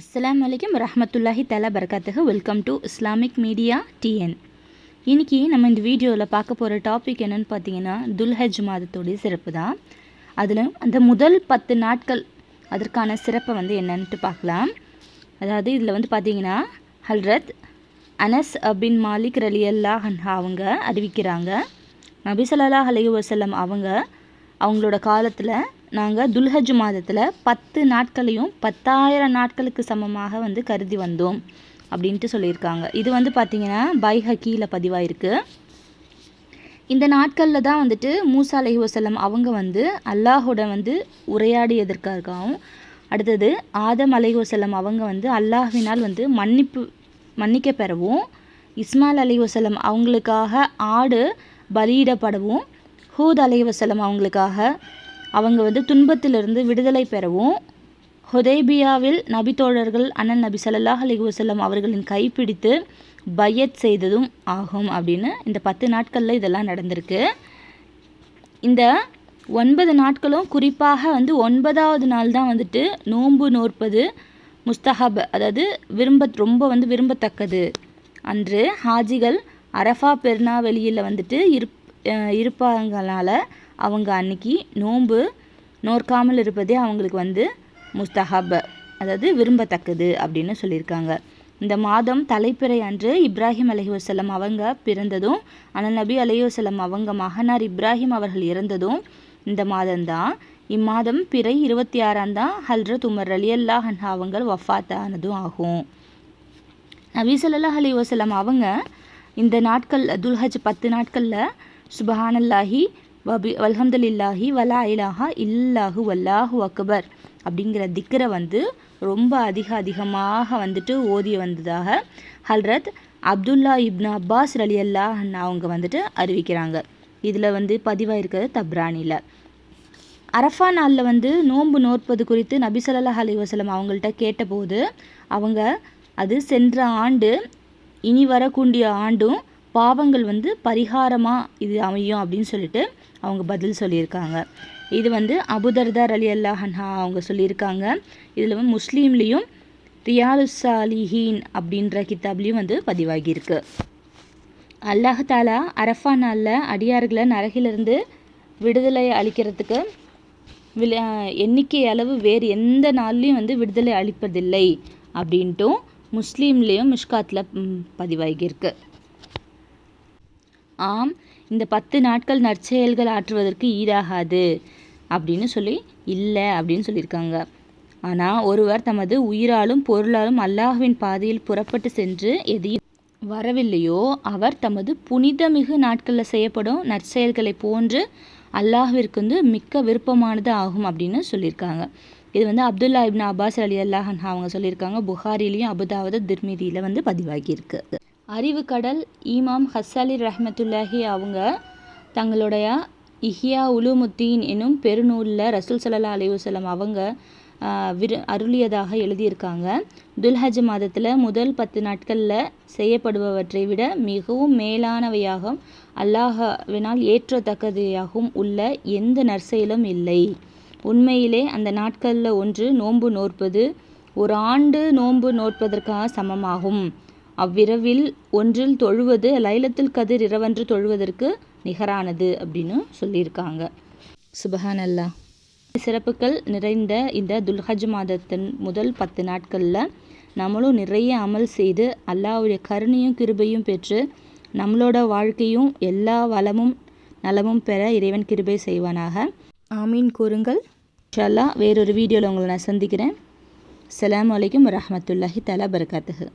அஸ்லாம் வலைக்கம் ரஹமத்துல்லாஹி தலா பரகாத்துக்கு welcome to Islamic media TN இன்னைக்கு நம்ம இந்த வீடியோவில் பார்க்க போகிற டாபிக் என்னென்னு பார்த்தீங்கன்னா துல்ஹஜ் மாதத்துடைய சிறப்பு தான். அதில் அந்த முதல் பத்து நாட்கள் அதற்கான சிறப்பை வந்து என்னன்ட்டு பார்க்கலாம். அதாவது இதில் வந்து பார்த்தீங்கன்னா ஹல்ரத் அனஸ் அபின் மாலிக் ரலி அல்லாஹ் அவங்க அறிவிக்கிறாங்க. நபிசல்லா ஸல்லல்லாஹு அலைஹி அவங்க அவங்களோட காலத்தில் நாங்கள் துல்ஹஜ் மாதத்தில் பத்து நாட்களையும் பத்தாயிரம் நாட்களுக்கு சமமாக வந்து கருதி வந்தோம் அப்படின்ட்டு சொல்லியிருக்காங்க. இது வந்து பார்த்திங்கன்னா பைஹக்கீயில் பதிவாயிருக்கு. இந்த நாட்களில் தான் வந்துட்டு மூசா அலைஹி வஸல்லம் அவங்க வந்து அல்லாஹோட வந்து உரையாடியதற்காகவும் அடுத்தது ஆதம் அலைஹி வஸல்லம் அவங்க வந்து அல்லாஹ்வினால் வந்து மன்னிப்பு மன்னிக்க பெறவும் இஸ்மால் அலைஹி அவங்களுக்காக ஆடு பலியிடப்படவும் ஹூத் அலைஹி வஸல்லம் அவங்களுக்காக அவங்க வந்து துன்பத்திலிருந்து விடுதலை பெறவும் ஹுதைபியாவில் நபி தோழர்கள் அண்ணன் நபி சல்லாஹ் அலைஹி அவர்களின் கைப்பிடித்து பையத் செய்ததும் ஆகும் அப்படின்னு இந்த பத்து நாட்களில் இதெல்லாம் நடந்திருக்கு. இந்த ஒன்பது நாட்களும் குறிப்பாக வந்து ஒன்பதாவது நாள் தான் வந்துட்டு நோன்பு நோற்பது முஸ்தஹப் அதாவது விரும்ப ரொம்ப வந்து விரும்பத்தக்கது. அன்று ஹாஜிகள் அரஃபா பெருநாவெளியில் வந்துட்டு இருப் இருப்பாங்களால அவங்க அன்னைக்கு நோன்பு நோற்காமல் இருப்பதே அவங்களுக்கு வந்து முஸ்தஹப் அதாவது விரும்பத்தக்கது அப்படின்னு சொல்லியிருக்காங்க. இந்த மாதம் தலைப்பிறை அன்று இப்ராஹிம் அலஹி அவங்க பிறந்ததும் அனல் நபி அலஹி வசல்லம் அவங்க மகனார் இப்ராஹிம் அவர்கள் இறந்ததும் இந்த மாதம்தான். இம்மாதம் பிறை இருபத்தி ஆறாம் தான் ஹல்ரத் உமர் அலி அல்லாஹ் அவங்க வஃபாத்தானதும் ஆகும். நபி ஸல்லல்லாஹு அலைஹி அவங்க இந்த நாட்கள் துல்ஹஜ் பத்து நாட்களில் சுபஹானல்லாஹி வபி வல்ஹம்துலில்லாஹி வலா இலாஹா இல்லாஹு வல்லாஹு அக்பர் அப்படிங்கிற திக்கரை வந்து ரொம்ப அதிக அதிகமாக வந்துட்டு ஓதி வந்ததாக ஹல்ரத் அப்துல்லா இப்னு அப்பாஸ் அலி அல்லாஹ் அவங்க வந்துட்டு அறிவிக்கிறாங்க. இதில் வந்து பதிவாக இருக்கிறது தப்ரானியில். அரஃபா நாளில் வந்து நோன்பு நோற்பது குறித்து நபிசல்லா அலி வசலம் அவங்கள்ட்ட கேட்டபோது அவங்க அது சென்ற ஆண்டு இனி வரக்கூடிய ஆண்டும் பாவங்கள் வந்து பரிகாரமாக இது அமையும் அப்படின்னு சொல்லிட்டு அவங்க பதில் சொல்லியிருக்காங்க. இது வந்து அபுதர்தார் அலி அல்லாஹன்ஹா அவங்க சொல்லியிருக்காங்க. இதில் வந்து முஸ்லீம்லேயும் ரியாலுசாலிஹீன் அப்படின்ற கித்தாப்லேயும் வந்து பதிவாகியிருக்கு. அல்லாஹ் தாலா அரஃபா நாளில் அடியார்களை நரகிலிருந்து விடுதலை அளிக்கிறதுக்கு வில எண்ணிக்கை அளவு வேறு எந்த நாள்லேயும் வந்து விடுதலை அளிப்பதில்லை அப்படின்ட்டும் முஸ்லீம்லேயும் மிஷ்காத்தில் பதிவாகியிருக்கு. ஆம் இந்த பத்து நாட்கள் நற்செயல்கள் ஆற்றுவதற்கு ஈடாகாது அப்படின்னு சொல்லி இல்லை அப்படின்னு சொல்லியிருக்காங்க. ஆனால் ஒருவர் தமது உயிராலும் பொருளாலும் அல்லாஹ்வின் பாதையில் புறப்பட்டு சென்று எதையும் வரவில்லையோ அவர் தமது புனிதமிகு நாட்களில் செய்யப்படும் நற்செயல்களை போன்று அல்லாஹிற்கு வந்து மிக்க விருப்பமானது ஆகும் அப்படின்னு சொல்லியிருக்காங்க. இது வந்து அப்துல்லா இப்னா அப்பாஸ் அலி அல்லாஹன் அவங்க சொல்லியிருக்காங்க. புகாரிலையும் அபுதாவது திர்மிதியில் வந்து பதிவாகியிருக்கு. அறிவு கடல் ஈமாம் ஹஸ்ஸாலி ரஹமத்துல்லாஹி அவங்க தங்களுடைய இஹியா உலுமுத்தீன் எனும் பெருநூலில் ரசூல் சல்லா அலையுசலம் அவங்க விரு அருளியதாக எழுதியிருக்காங்க. துல்ஹஜ் மாதத்தில் முதல் பத்து நாட்களில் செய்யப்படுபவற்றை விட மிகவும் மேலானவையாகவும் அல்லாஹவினால் ஏற்றத்தக்கதையாகவும் உள்ள எந்த நற்செயலும் இல்லை. உண்மையிலே அந்த நாட்களில் ஒன்று நோன்பு நோற்பது ஒரு ஆண்டு நோன்பு நோற்பதற்காக சமமாகும். அவ்விரவில் ஒன்றில் தொழுவது லைலத்துல் கதிர் இரவன்று தொழுவதற்கு நிகரானது அப்படின்னு சொல்லியிருக்காங்க. சுபஹான் அல்லா சிறப்புகள் நிறைந்த இந்த துல்ஹஜ் மாதத்தின் முதல் பத்து நாட்களில் நம்மளும் நிறைய அமல் செய்து அல்லாவுடைய கருணையும் கிருபையும் பெற்று நம்மளோட வாழ்க்கையும் எல்லா வளமும் நலமும் பெற இறைவன் கிருபை செய்வானாக. ஆமீன். கூறுங்கள். இன்ஷல்லா வேறொரு வீடியோவில் உங்களை நான் சந்திக்கிறேன். அலாம் வலைக்கம் வரமத்துல்லாஹி தலா பரகாத்துஹு.